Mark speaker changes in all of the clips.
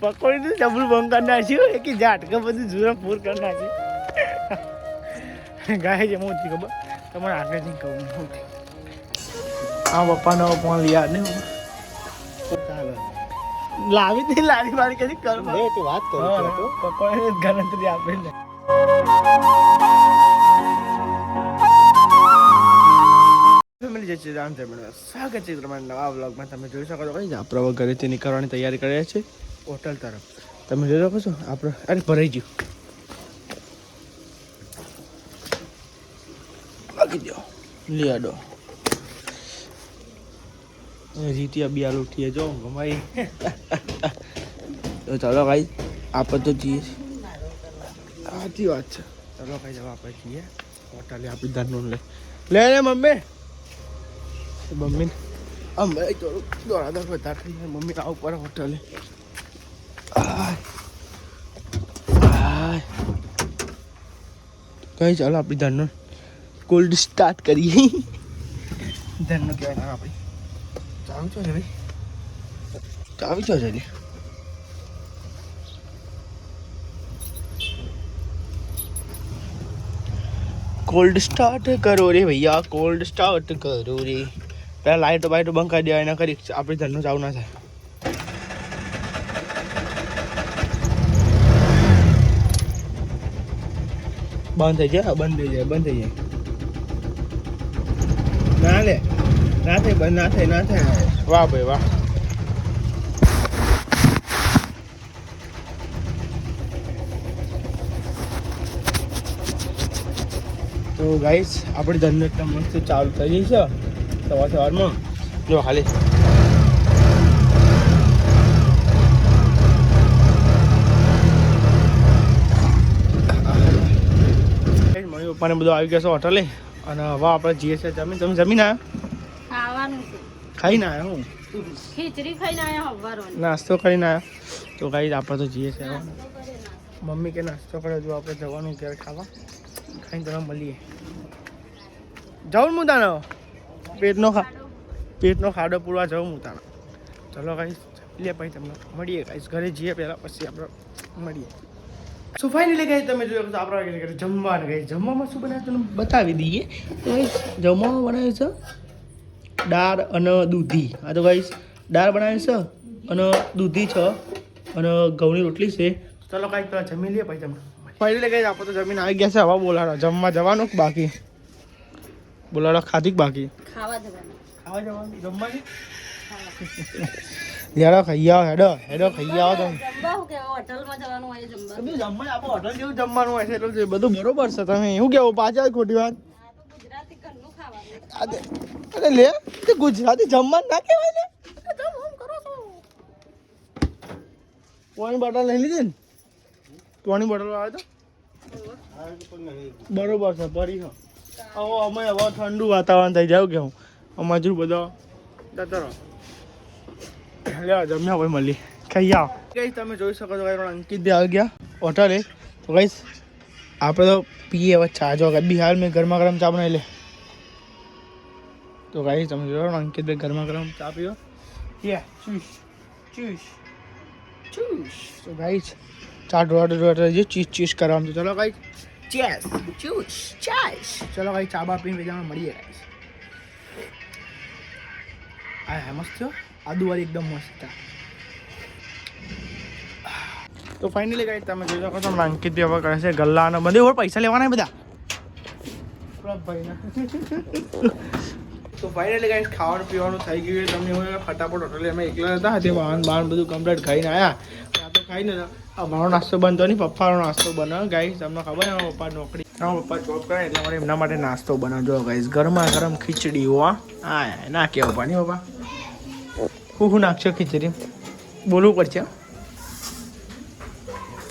Speaker 1: પકોડી તો ડબલ બંધ કરી નાખ્યું. એક ઝાટકા બધું જુરમ પૂર કરી નાખ્યું. ગાય છે મોટી ખબર? તમારે આગળ જઈને કહું મોટી આ પપ્પાનો ફોન યાદ ચાલો. લાવી દે લાવી મારી કદી કર
Speaker 2: લે તું વાત કર તો
Speaker 1: પકોડી ગણતરી આપે ને ફેમિલી જે છે રામ સ્વાગત છે તમારા નવા વ્લોગમાં તમે જોઈ શકો છો કઈ આપણે ઘરેથી નીકળવાની તૈયારી કરીએ છીએ. હોટલ તરફ. તમે જોઈ શકો છો? આપણે અરે, ભરાઈ ગયું. બાકી દો. લીયાડો રીતિયા બિયાલ ઉઠીએ જો ગમાઈ તો ચાલો ભાઈ આપણે તો જઈએ. સાચી વાત છે. ચાલો ભાઈ, જવા આપણે જઈએ. હોટલે આપણી ધનનું લે લે ને મમ્મી. મમ્મી. અમે થોડું દોડા દોડ વધારે થઈ મમ્મી, આવું પડે હોટલે. કઈ ચાલો આપણી ધનનો કોલ્ડ સ્ટાર્ટ કરીએ. ધનનો કહેવાય નામ આપણી. ચાવી છો છે ભાઈ. ચાવી છો છે કોલ્ડ સ્ટાર્ટ કરો રે ભૈયા કોલ્ડ સ્ટાર્ટ કરો રે. પેલા લાઇટો બાઇટો બંધ કરી દેવાય એના કરી આપણી ધનનો ચાવ ના થાય. બંધ થઈ જાય બંધ થઈ જાય બંધ થઈ જાય. ના લે ના થાય બંધ ના થાય ના થાય. વાહ ભાઈ વાહ. તો ગાઈસ આપણી ધંધો એકદમ મસ્ત ચાલુ થઈ ગઈ છે સવાર સવારમાં જો ખાલી મમ્મી પપ્પાને બધું આવી ગયા છે હોટલે. અને હવે આપણે જઈએ છીએ જમીન. તમે જમીન આવ્યા ખાઈને આવ્યા હું?
Speaker 3: ખીચડી ખાઈને આવ્યા
Speaker 1: નાસ્તો કરીને આવ્યા તો ગાઈસ આપણે તો જઈએ છીએ મમ્મી કે નાસ્તો કરે જો આપણે જવાનું ઘેર ખાવા. ખાઈને તમે મળીએ. જાઉં હું તાનો પેટનો ખા પેટનો ખાડો પૂરવા જાઉં હું તાનો ચલો ગાઈસ લે પછી તમને. મળીએ ગાઈસ ઘરે જઈએ પહેલાં પછી આપણે મળીએ. સો ફાઇનલી ગઈ તમે જોયું તો આપણે ઘરે જમવાનું ગઈ જમવામાં શું બનાવ્યું તમને બતાવી દઈએ. તો ગાઈસ જમવામાં બનાવ્યું છે દાળ અને દૂધી. આ તો ગાઈસ દાળ બનાવી છે અને દૂધી છે અને ઘઉંની રોટલી છે. ચલો કાંઈક પેલા જમી લઈએ પછી તમે ફાઇનલી ગઈ આપણે તો જમીન આવી ગયા છે હવા બોલાડો. જમવા જવાનું બાકી? બોલાડો ખાધી બાકી?
Speaker 3: ખાવા જવાનું.
Speaker 1: ખાવા જવાનું. જમવાની યારો ખાઈ આવો હેડો હેડો ખાઈ આવો તમે.
Speaker 3: જમવા
Speaker 1: હોટલ જેવું જમવાનું હોય છે એટલે બધું બરોબર છે તમે એવું કેવું? પાછા ખોટી વાત.
Speaker 3: ગુજરાતી ઘરનું ખાવાનું.
Speaker 1: આ તે- અરે લે તે ગુજરાતી જમવાનું ના કહેવાય ને. તમે આમ કરો છો. પાણી બોટલ લઈ લીધી ને? પોણી બોટલ આવે તો? બરોબર છે હા હવે અમે હવે ઠંડુ વાતાવરણ થઈ જાય કે હું મજૂર બધો જતો રહો. લે જમ્યા ભાઈ મળી. ખાઈ આવો. કઈ તમે જોઈ શકો છો ભાઈ અંકિત દે આવી ગયા. હોટલે તો કઈશ આપણે તો પીએ હવે ચા. જો બિહાર મેં ગરમા ગરમ ચા બનાવી લે. તો ગાઈ તમે જોયો અંકિત ભાઈ ગરમા ગરમ ચા પીઓ યે ચૂસ ચૂસ ચૂસ તો ગાઈ ચા ડોડા ડોડા જે ચીઝ ચીઝ કરવાનું તો ચલો ગાઈ ચેસ. ચૂસ. ચેસ. ચલો ગાઈ ચા બા પીને બીજામાં મળીએ ગાઈસ. આ હે મસ્ત થયો. આદુ વાળી એકદમ મસ્ત હતા. તો ફાઇનલી ગાઈ તમે જોઈ શકો છો અંકિત હવે કરે છે ગલ્લા અને બધે. ઓર પૈસા લેવાના બધા? તો ફાઇનલી ગાઈસ ખાવાનું પીવાનું થઈ ગયું છે. તમને હવે ફટાફટ હોટલે અમે એકલા હતા. તે વાહન બાહન બધું કમ્પ્લીટ ખાઈને આવ્યા ત્યાં તો ખાઈને આ મારો નાસ્તો બનતો નહીં પપ્પાનો નાસ્તો બનાવ. ગાઈસ તમને ખબર છે મારા પપ્પા નોકરી. મારા પપ્પા જોબ કરે એટલે મારે એમના માટે નાસ્તો બનાવજો. ગાઈસ ગરમા ગરમ ખીચડી હોવા હા ના કેવું પાણી પપ્પા? હું હું નાખશો ખીચડી? બોલવું પડશે.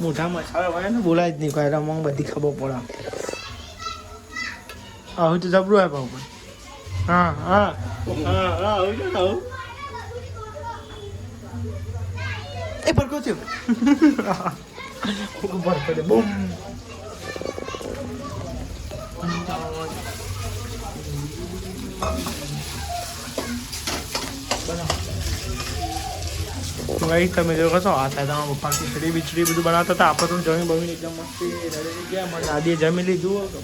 Speaker 1: મોટા મસાલા હોય ને, બોલાય જ નહીં કોઈ. રમવા બધી ખબર પડે આવું તો જબરું આપ્યા ઉપર હા હા હા હા, આવું છે આવું. એ પડકો છે. ભરકો દે બૂમ. Thank તો ગાઈસ, તમે જો કશો આ થાય તમારા પપ્પા ખીચડી બીચડી બધું બનાવતા હતા. આપણે તો જમી બમીને એકદમ મસ્તી રેડી ગયા. મારી દાદીએ જમી લીધું તો.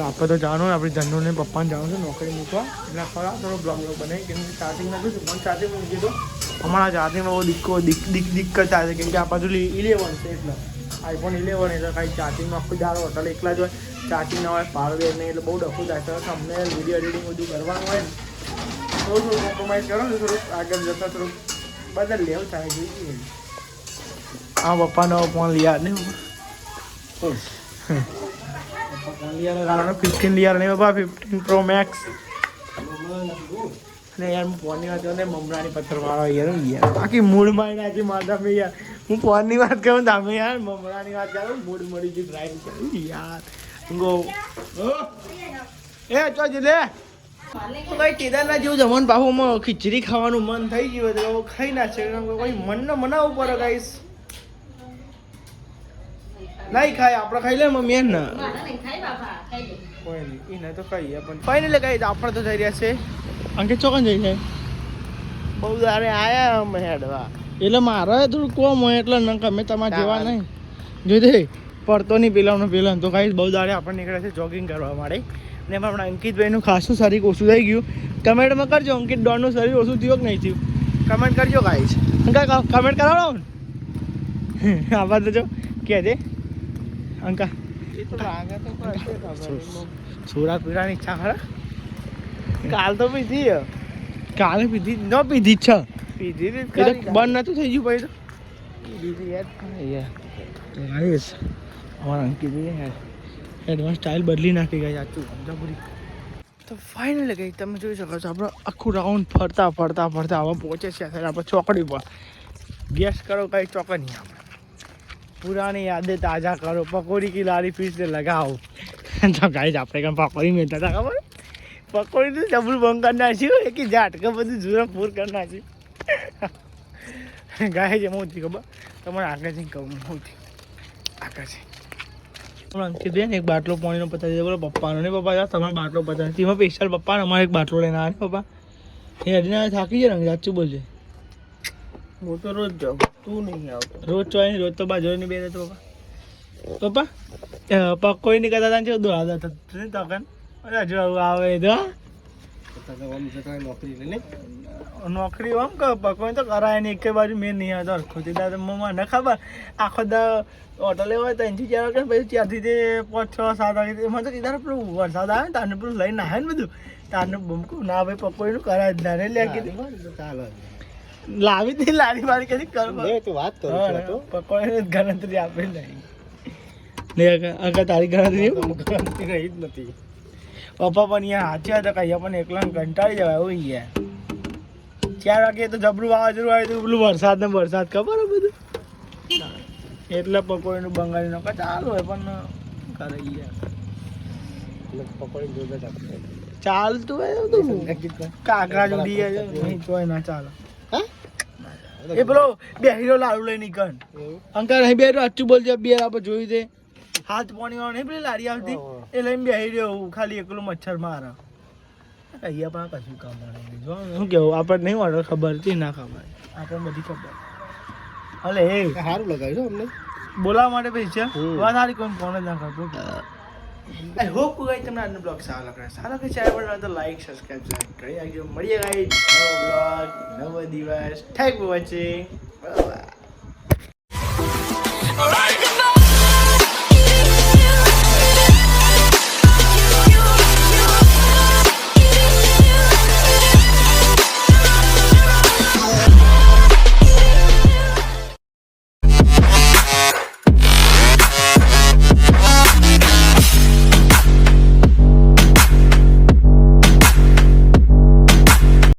Speaker 1: આપણે તો જાણો આપણી ધંધોને પપ્પાને જાણું છે, નોકરી મૂકવા. એટલે ખરા થોડો બ્લોગ બનાવી. કેમ કે ચાર્જિંગ નથી પણ ચાર્જિંગ મૂકી દીધો. અમારા ચાર્જિંગમાં બહુ દિક્કો, દિક, દીક, દિક્કત આવે કેમ કે આ બાજુ ઇલેવન છે એટલે. આઈફોન ઇલેવન એટલે કાંઈ ચાર્જિંગમાં આખું દાડો હોટલ એકલા જ હોય ચાર્જિંગ ના હોય પાડવે નહીં એટલે બહુ ડખું થાય. છે તમને વીડિયો એડિટિંગ બધું કરવાનું હોય ને. થોડું થોડું કોમ્પ્રોમાઇઝ કરો ને થોડુંક આગળ જતાં થોડુંક. બદલ લેવું થાય જોઈએ. હા પપ્પાનો ફોન નહીં પપ્પા ફોન ફિફ્ટીન લિયા નહીં પપ્પા ફિફ્ટીન પ્રો મેક્સ અને યાર હું ફોનની વાત કરું ને મમરાની પથ્થરવાળો યાર યાર બાકી મૂડમાં નાખી મારતા મેં યાર હું ફોનની વાત કરું તમે યાર મમરાની વાત કરું મૂડ મળી ગઈ ડ્રાઈવ કરું યાર ગો એ ચો લે તો ભાઈ કેદારનાથ જેવું જમવાનું પાછું ખીચડી ખાવાનું મન થઈ ગયું તો ખાઈ ના છે કોઈ મનને મનાવવું પડે ગાઈસ નહીં ખાય આપણે ખાઈ લે મમ્મી એમ ને. કોઈ નહીં એને તો ખાઈએ પણ ફાઇનલી ગાઈસ આપણે તો જઈ રહ્યા છે. અંકે ચોકન જઈ જાય બહુ દારે આયા અમે હેડવા. એટલે મારે થોડું કોમ હોય એટલે ન ગમે તમારે જેવા નહીં. જોઈ દે પડતો નહીં પેલાનો પેલા તો ગાઈસ બહુ દાડે આપણે નીકળ્યા છે જોગિંગ કરવા માટે. ને એમાં આપણા અંકિતભાઈનું ખાસું શરીર ઓછું થઈ ગયું. કમેન્ટમાં કરજો અંકિત ડોનનું શરીર ઓછું થયું કે નહીં થયું? કમેન્ટ કરજો ગાઈશ અંકા કમેન્ટ કરાવો. ને આભાર દેજો કે દે અંકા સોડા પીવાની ઈચ્છા ખરા? કાલ તો પીધી કાલે પીધી ન પીધી છે. પીધી બંધ નતું થઈ ગયું ભાઈ તો? પીધી યાર. અમારા અંકિત એડવાન્સ સ્ટાઇલ બદલી નાખી ગઈ આચું સમજાપુરી તો ફાઇનલ ગઈ. તમે જોઈ શકો છો, આપણે આખું રાઉન્ડ ફરતા ફરતા ફરતા હવે પહોંચે છે અત્યારે આપણે ચોકડી પર. ગેસ કરો કઈ ચોક નહીં આપણે. પુરાની યાદે તાજા કરો. પકોડી કી લારી પીસને લગાવો. તો ગાઈ આપણે કેમ પકોડી મેં તા ખબર પકોડી તો ડબલ બંધ કરી નાખ્યું એક ઝાટકા બધું જુરા પૂર કરી નાખ્યું ગાય છે મોતી ખબર? તમારે આગળ જઈને કહું મોતી આગળ છે અંકિત ને એક બાટલો પાણીનો પતાવી દે બોલો પપ્પાનો નહીં પપ્પા તમારો બાટલો પતાવી તેમાં સ્પેશિયલ પપ્પાને અમારે એક બાટલો લઈને આવે પપ્પા. એ હજી થાકી જાય ને સાચું બોલજે. હું તો રોજ જાઉં તું નહીં આવતો રોજ ચોય નહીં રોજ તો બાજુ નહીં બેસે તો પપ્પા. પપ્પા કોઈ નહીં કરતા હતા દો દોડા હતા? તકન હજુ આવું આવે તો નોકરી આમ કે પકોઈ તો કરાય નહીં એકે બાજુ મેં નહીં આવતો ખોટી દાદા મમ્મા ન ખબર આખો દા હોટલે હોય ત્રણથી ચાર વાગે પછી ત્યાંથી તે પાંચ છ સાત વાગે એમાં તો કીધા પેલું વરસાદ આવે ને તારને પેલું લઈને આવે ને બધું. તારને બમકું ના ભાઈ પકોઈનું કરાય જ ના રે. લે કીધું લાવી હતી લારી મારી કદી કર પકોડી ગણતરી આપે નહીં અગર તારી ગણતરી રહી જ નથી. પપ્પા પણ અહીંયા હાચ્યા હતા કઈ પણ એકલા કંટાળી જવાય એવું યાર ચાર વાગે તો જબરું વાવાઝોડું આવ્યું હતું પેલું વરસાદ ને વરસાદ ખબર બધું? એટલે પકોડીનું બંગાળીનો કાંઈ ચાલુ હોય પણ કરે યાર ચાલતું હોય તો કાકરા જોડી જાય નહીં તોય ના ચાલે. એ પેલો બે હીરો લાડુ લઈ નીકળ અંકાર અહીં બે અચ્ચું બોલજે બે આપણે જોયું તે હાથ પાણી વાળો નહીં પેલી લારી આવતી? એ લઈને બેસી રહ્યો ખાલી એકલો મચ્છર મારા. અહીંયા પણ કશું કામ મળે જો શું કેવું આપણને નહીં ઓર્ડર ખબર હતી ના ખબર. આપણને બધી ખબર. અલે એ.
Speaker 2: સારું લગાવ્યું અમને.
Speaker 1: બોલાવવા માટે પૈસા
Speaker 2: છે?
Speaker 1: વાત સારી કોઈ ફોન જ ના કરતો આઈ હોપ કે ગાઈ તમને આજનો બ્લોગ સારો લાગે સારો કે ચાહે પણ તો લાઈક સબસ્ક્રાઇબ કરી નાખજો. મળીએ ગાઈ નવો બ્લોગ નવો દિવસ. Thank for watching